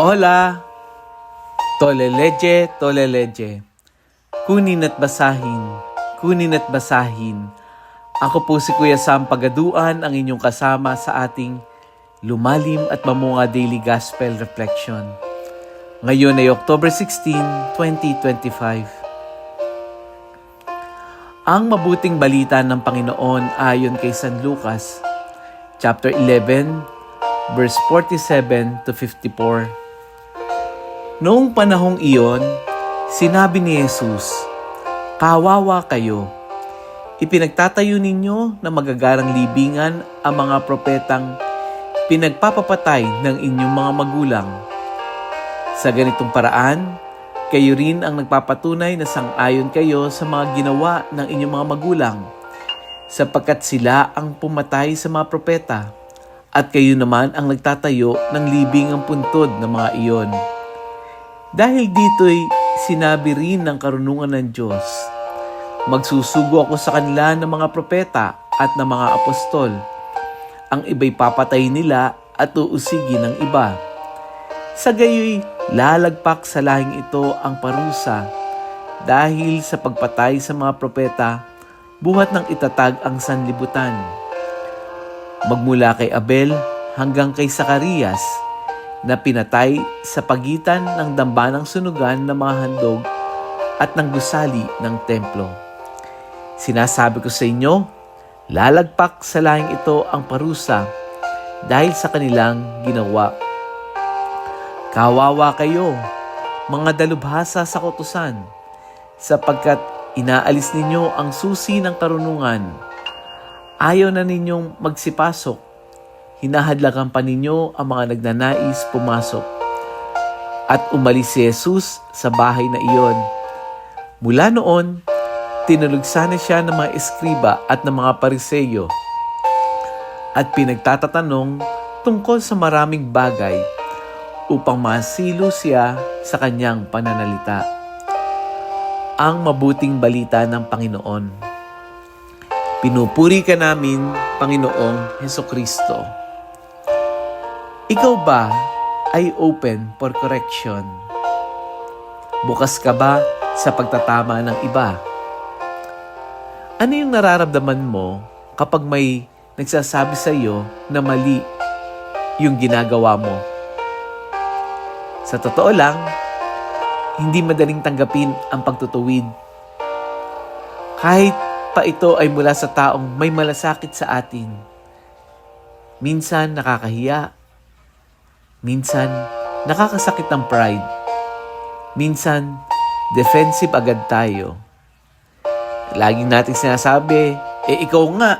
Hola! Toleleje, toleleje. Kunin at basahin, kunin at basahin. Ako po si Kuya Sam Pagaduan, ang inyong kasama sa ating lumalim at mamunga daily gospel reflection. Ngayon ay October 16, 2025. Ang mabuting balita ng Panginoon ayon kay San Lucas, chapter 11, verse 47 to 54. Noong panahong iyon, sinabi ni Jesus, Kawawa kayo. Ipinagtatayo ninyo na magagarang libingan ang mga propetang pinagpapapatay ng inyong mga magulang. Sa ganitong paraan, kayo rin ang nagpapatunay na sang-ayon kayo sa mga ginawa ng inyong mga magulang, sapagkat sila ang pumatay sa mga propeta, at kayo naman ang nagtatayo ng libingang puntod ng mga iyon. Dahil dito'y sinabi rin ng karunungan ng Diyos, Magsusugo ako sa kanila ng mga propeta at ng mga apostol. Ang iba'y papatay nila at uusigin ng iba. Sa gayoy, lalagpak sa lahing ito ang parusa dahil sa pagpatay sa mga propeta, buhat ng itatag ang sanlibutan. Magmula kay Abel hanggang kay Sakarias, na pinatay sa pagitan ng dambanang sunugan ng mga handog at ng gusali ng templo. Sinasabi ko sa inyo, lalagpak sa lahing ito ang parusa dahil sa kanilang ginawa. Kawawa kayo, mga dalubhasa sa kotusan, sapagkat inaalis ninyo ang susi ng karunungan. Ayaw na ninyong magsipasok hinahadlakan pa ninyo ang mga nagnanais pumasok. At umalis si Jesus sa bahay na iyon. Mula noon, tinulugsan siya ng mga eskriba at ng mga pariseyo at pinagtatatanong tungkol sa maraming bagay upang masilo siya sa kanyang pananalita. Ang mabuting balita ng Panginoon. Pinupuri ka namin, Panginoong Heso Kristo. Ikaw ba ay open for correction? Bukas ka ba sa pagtatama ng iba? Ano yung nararamdaman mo kapag may nagsasabi sa iyo na mali yung ginagawa mo? Sa totoo lang, hindi madaling tanggapin ang pagtutuwid. Kahit pa ito ay mula sa taong may malasakit sa atin. Minsan nakakahiya, Minsan, nakakasakit ang pride. Minsan, defensive agad tayo. Laging nating sinasabi, eh ikaw nga.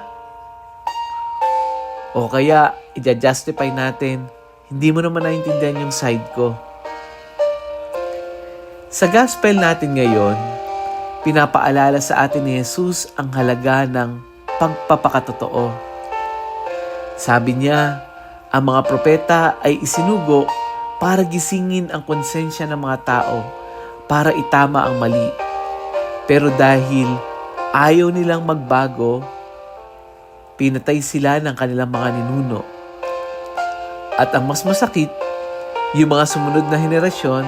O kaya, i-justify natin, hindi mo naman naintindihan yung side ko. Sa gospel natin ngayon, pinapaalala sa atin ni Jesus ang halaga ng pagpapakatotoo. Sabi niya, ang mga propeta ay isinugo para gisingin ang konsensya ng mga tao para itama ang mali. Pero dahil ayaw nilang magbago, pinatay sila ng kanilang mga ninuno. At ang mas masakit, yung mga sumunod na henerasyon,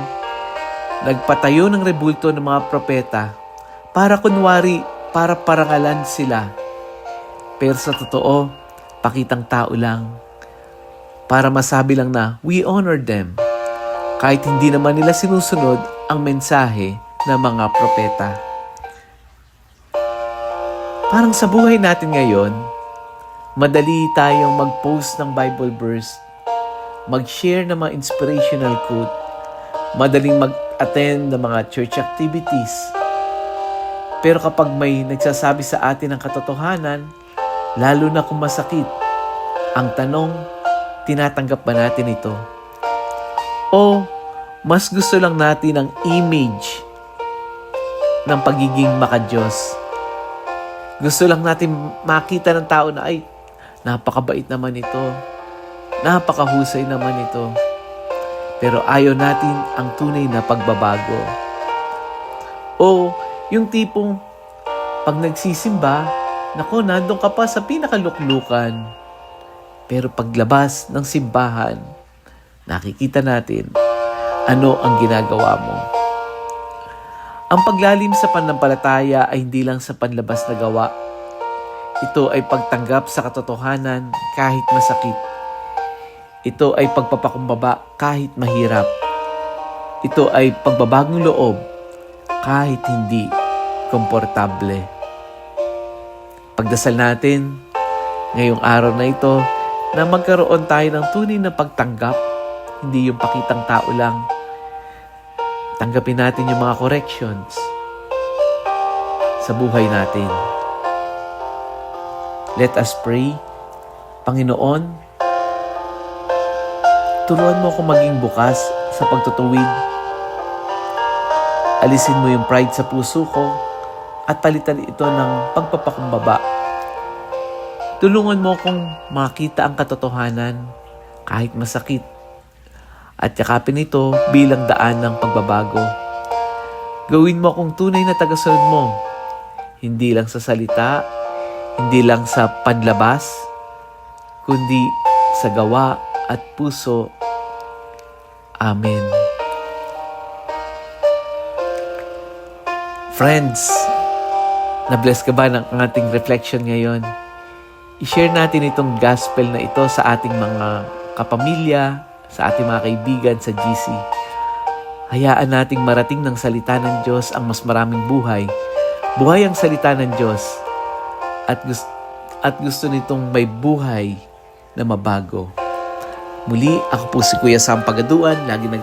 nagpatayo ng rebulto ng mga propeta para kunwari para parangalan sila. Pero sa totoo, pakitang tao lang para masabi lang na we honor them kahit hindi naman nila sinusunod ang mensahe ng mga propeta. Parang sa buhay natin ngayon, madali tayong mag-post ng Bible verse, mag-share ng mga inspirational quote, madaling mag-attend ng mga church activities. Pero kapag may nagsasabi sa atin ng katotohanan, lalo na kung masakit, ang tanong, tinatanggap ba natin ito? O mas gusto lang natin ang image ng pagiging makadiyos? Gusto lang natin makita ng tao na ay napakabait naman ito. Napakahusay naman ito. Pero ayaw natin ang tunay na pagbabago. O yung tipong pag nagsisimba, nako, nandun ka pa sa pinakaluklukan pero paglabas ng simbahan, nakikita natin ano ang ginagawa mo. Ang paglalim sa pananampalataya ay hindi lang sa panlabas na gawa. Ito ay pagtanggap sa katotohanan kahit masakit. Ito ay pagpapakumbaba kahit mahirap. Ito ay pagbabagong loob kahit hindi komportable. Pagdasal natin ngayong araw na ito na magkaroon tayo ng tunay na pagtanggap, hindi yung pakitang tao lang. Tanggapin natin yung mga corrections sa buhay natin. Let us pray. Panginoon, turuan mo ako maging bukas sa pagtutuwid. Alisin mo yung pride sa puso ko at palitan ito ng pagpapakumbaba. Tulungan mo akong makita ang katotohanan kahit masakit at yakapin ito bilang daan ng pagbabago. Gawin mo akong tunay na tagasunod mo, hindi lang sa salita, hindi lang sa panlabas, kundi sa gawa at puso. Amen. Friends, na-bless ka ba ng ating reflection ngayon? I-share natin itong gospel na ito sa ating mga kapamilya, sa ating mga kaibigan sa GC. Hayaan nating marating ng salita ng Diyos ang mas maraming buhay. Buhay ang salita ng Diyos at gusto, at gusto nitong may buhay na mabago. Muli, ako po si Kuya Sam Pagaduan, lagi nag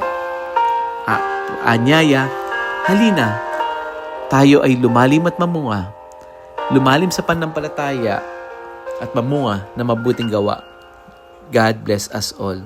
a- anyaya. Halina, tayo ay lumalim at mamunga. Lumalim sa panampalataya at mamunga na mabuting gawa. God bless us all.